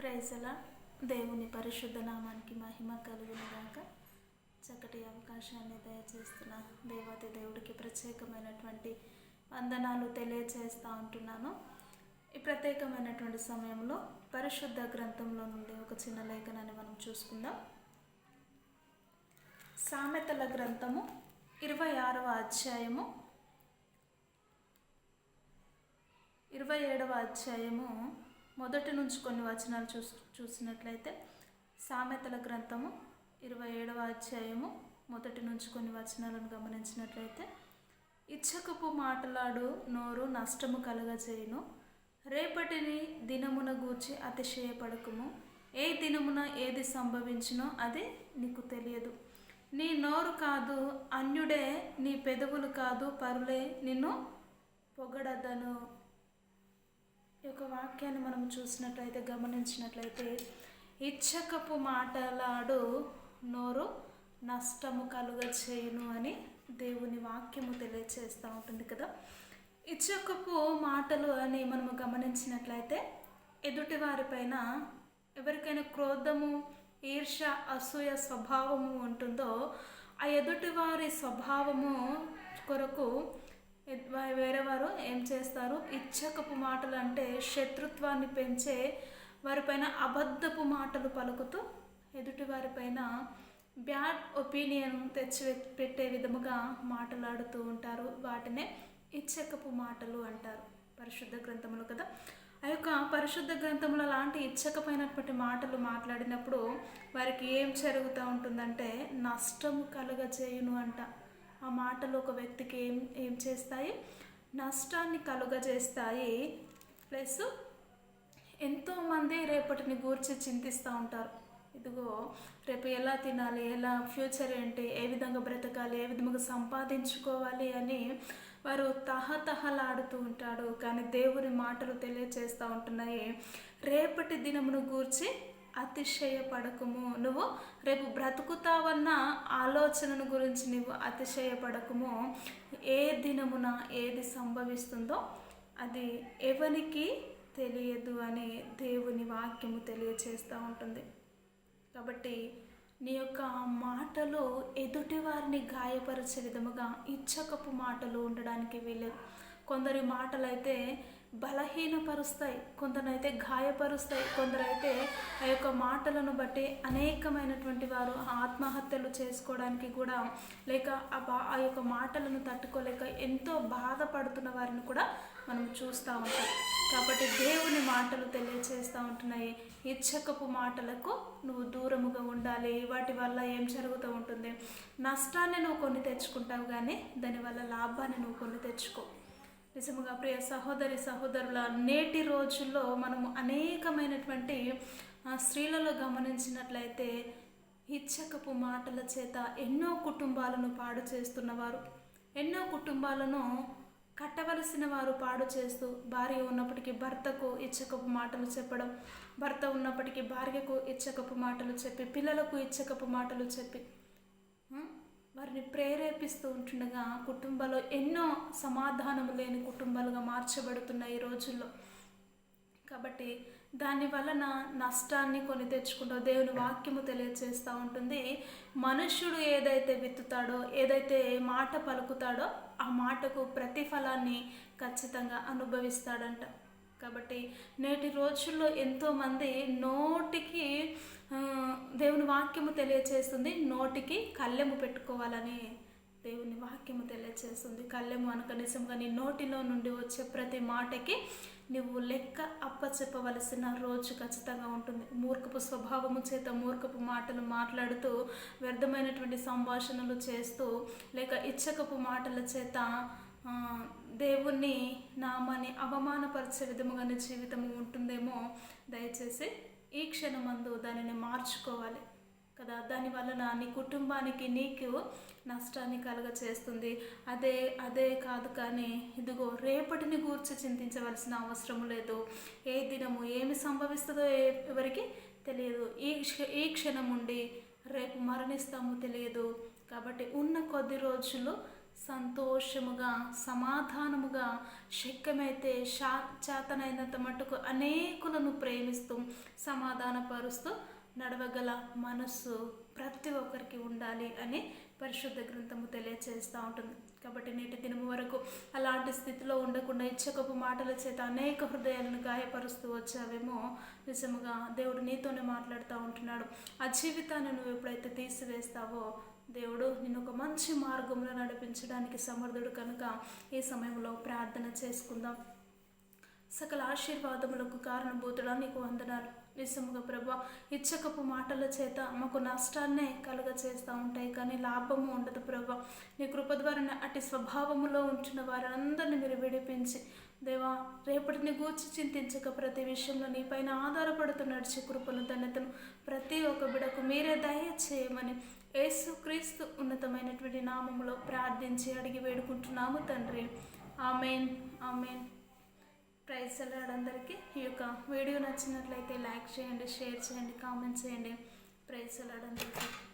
ప్రైజల దేవుని పరిశుద్ధ నామానికి మహిమ కలుగునిగాక. చక్కటి అవకాశాన్ని దయచేస్తున్న దేవత దేవుడికి ప్రత్యేకమైనటువంటి వందనాలు తెలియచేస్తూ ఉంటున్నాను. ఈ ప్రత్యేకమైనటువంటి సమయంలో పరిశుద్ధ గ్రంథంలో నుండి ఒక చిన్న లేఖనాన్ని మనం చూసుకుందాం. సామెతల గ్రంథము ఇరవై ఆరవ అధ్యాయము. ఇరవై ఏడవ అధ్యాయము మొదటి నుంచి కొన్ని వచనాలు చూ చూసినట్లయితే సామెతల గ్రంథము ఇరవై ఏడవ అధ్యాయము మొదటి నుంచి కొన్ని వచనాలను గమనించినట్లయితే ఇచ్చకపు మాటలాడు నోరు నష్టము కలగజేయును. రేపటిని దినమున గూర్చి అతిశయపడకము. ఏ దినమున ఏది సంభవించినో అది నీకు తెలియదు. నీ నోరు కాదు అన్యుడే నీ పెదవులు కాదు పరులే నిన్ను పొగడదను. వాక్యాన్ని మనం చూసినట్లయితే గమనించినట్లయితే ఇచ్చకపు మాటలాడు నోరు నష్టము కలుగ చేయును అని దేవుని వాక్యము తెలియచేస్తూ ఉంటుంది కదా. ఇచ్చకపు మాటలు అని మనము గమనించినట్లయితే ఎదుటి వారిపైన ఎవరికైనా క్రోధము ఈర్ష అసూయ స్వభావము ఉంటుందో ఆ ఎదుటివారి స్వభావము కొరకు వేరే వారు ఏం చేస్తారు? ఇచ్చకపు మాటలు అంటే శత్రుత్వాన్ని పెంచే వారిపైన అబద్ధపు మాటలు పలుకుతూ ఎదుటి వారిపైన బ్యాడ్ ఒపీనియన్ తెచ్చి పెట్టే విధముగా మాట్లాడుతూ ఉంటారు. వాటినే ఇచ్చకపు మాటలు అంటారు. పరిశుద్ధ గ్రంథములు కదా? ఆ యొక్క పరిశుద్ధ గ్రంథముల లాంటి ఇచ్చకమైనటువంటి మాటలు మాట్లాడినప్పుడు వారికి ఏం జరుగుతూ ఉంటుందంటే నష్టము కలుగజేయును అంట. ఆ మాటలు ఒక వ్యక్తికి ఏం ఏం చేస్తాయి? నష్టాన్ని కలుగజేస్తాయి. ప్లస్ ఎంతోమంది రేపటిని గూర్చి చింతిస్తూ ఉంటారు. ఇదిగో రేపు ఎలా తినాలి ఎలా ఫ్యూచర్ ఏంటి ఏ విధంగా బ్రతకాలి ఏ విధంగా సంపాదించుకోవాలి అని వారు తహతహలాడుతూ ఉంటాడు కానీ దేవుని మాటలు తెలియచేస్తూ ఉంటున్నాయి. రేపటి దినమును గూర్చి అతిశయపడకుము. నువ్వు రేపు బ్రతుకుతావన్న ఆలోచనను గురించి నువ్వు అతిశయపడకుము. ఏ దినమున ఏది సంభవిస్తుందో అది ఎవరికి తెలియదు అని దేవుని వాక్యము తెలియచేస్తూ ఉంటుంది. కాబట్టి నీ యొక్క మాటలు ఎదుటి వారిని గాయపరిచే విధముగా ఇచ్చకపు మాటలు ఉండడానికి వీలేదు కొందరి మాటలైతే బలహీనపరుస్తాయి కొందరైతే గాయపరుస్తాయి కొందరైతే ఆ యొక్క మాటలను బట్టి అనేకమైనటువంటి వారు ఆత్మహత్యలు చేసుకోవడానికి కూడా లేక ఆ బా ఆ యొక్క మాటలను తట్టుకోలేక ఎంతో బాధపడుతున్న వారిని కూడా మనం చూస్తూ ఉంటాం. కాబట్టి దేవుని మాటలు తెలియచేస్తూ ఉంటున్నాయి. ఇచ్చకపు మాటలకు నువ్వు దూరముగా ఉండాలి. వాటి వల్ల ఏం జరుగుతూ ఉంటుంది? నష్టాన్ని నువ్వు కొన్ని తెచ్చుకుంటావు కానీ దానివల్ల లాభాన్ని నువ్వు కొన్ని తెచ్చుకో. నిజముగా ప్రియ సహోదరి సహోదరుల నేటి రోజుల్లో మనము అనేకమైనటువంటి స్త్రీలలో గమనించినట్లయితే ఇచ్చకపు మాటల చేత ఎన్నో కుటుంబాలను పాడు చేస్తున్నవారు ఎన్నో కుటుంబాలను కట్టవలసిన వారు పాడు చేస్తూ భార్య ఉన్నప్పటికీ భర్తకు ఇచ్చకపు మాటలు చెప్పడం భర్త ఉన్నప్పటికీ భార్యకు ఇచ్చకపు మాటలు చెప్పి పిల్లలకు ఇచ్చకపు మాటలు చెప్పి వారిని ప్రేరేపిస్తూ ఉంటుండగా కుటుంబంలో ఎన్నో సమాధానము లేని కుటుంబాలుగా మార్చబడుతున్నాయి ఈ రోజుల్లో. కాబట్టి దాని వలన నష్టాన్ని కొని తెచ్చుకుంటూ దేవుని వాక్యము తెలియజేస్తూ ఉంటుంది. మనుష్యుడు ఏదైతే విత్తుతాడో ఏదైతే మాట పలుకుతాడో ఆ మాటకు ప్రతిఫలాన్ని ఖచ్చితంగా అనుభవిస్తాడంట. కాబట్టి నేటి రోజుల్లో ఎంతోమంది నోటికి దేవుని వాక్యము తెలియచేస్తుంది. నోటికి కళ్ళెము పెట్టుకోవాలని దేవుని వాక్యము తెలియచేస్తుంది. కళ్ళెము అనక నిజంగా నీ నోటిలో నుండి వచ్చే ప్రతి మాటకి నువ్వు లెక్క అప్పచెప్పవలసిన రోజు ఖచ్చితంగా ఉంటుంది. మూర్ఖపు స్వభావము చేత మూర్ఖపు మాటలు మాట్లాడుతూ వ్యర్థమైనటువంటి సంభాషణలు చేస్తూ లేక ఇచ్చకపు మాటల చేత దేవుణ్ణి నామాన్ని అవమానపరిచే విధముగా నీ జీవితము ఉంటుందేమో దయచేసి ఈ క్షణమందు దానిని మార్చుకోవాలి. కదా దాని వలన నీ కుటుంబానికి నీకు నష్టాన్ని కలుగ చేస్తుంది అదే అదే కాదు కానీ ఇదిగో రేపటిని గూర్చి చింతించవలసిన అవసరం లేదు. ఏ దినము ఏమి సంభవిస్తుందో ఎవరికి తెలియదు. ఈ క్ష ఈ క్షణం ఉండి రేపు మరణిస్తాము తెలియదు. కాబట్టి ఉన్న కొద్ది రోజులు సంతోషముగా సమాధానముగా శక్యమైతే శా చేతనైనంత మటుకు అనేకులను ప్రేమిస్తూ సమాధానపరుస్తూ నడవగల మనస్సు ప్రతి ఒక్కరికి ఉండాలి అని పరిశుద్ధ గ్రంథము తెలియచేస్తూ ఉంటుంది. కాబట్టి నేటి దినము వరకు అలాంటి స్థితిలో ఉండకుండా ఇచ్చకపు మాటల చేత అనేక హృదయాలను గాయపరుస్తూ వచ్చావేమో నిజముగా దేవుడు నీతోనే మాట్లాడుతూ ఉంటున్నాడు. ఆ జీవితాన్ని నువ్వు ఎప్పుడైతే తీసివేస్తావో దేవుడు నిన్ను ఒక మంచి మార్గంలో నడిపించడానికి సమర్థుడు కనుక ఈ సమయంలో ప్రార్థన చేసుకుందాం. సకల ఆశీర్వాదములకు కారణభూతుడా నీకు వందనాలు. నిజముగా ప్రభా ఇచ్చకపు మాటల చేత మాకు నష్టాన్నే కలుగ చేస్తూ ఉంటాయి కానీ లాభము ఉండదు ప్రభా. నీ కృప ద్వారా అటు స్వభావములో ఉంటున్న వారందరిని మీరు విడిపించి దేవా రేపటిని గూర్చి చింతించక ప్రతి విషయంలో నీ పైన ఆధారపడుతూ నడిచే కృపను ధన్యతను ప్రతి ఒక్క బిడకు మీరే దయచేయమని యేసు క్రీస్తు ఉన్నతమైనటువంటి నామంలో ప్రార్థించి అడిగి వేడుకుంటున్నాము తండ్రి. ఆమెన్. ఆమెన్. ప్రైజ్ అందరికీ. ఈ యొక్క వీడియో నచ్చినట్లయితే లైక్ చేయండి షేర్ చేయండి కామెంట్ చేయండి. ప్రైజ్ అందరికీ.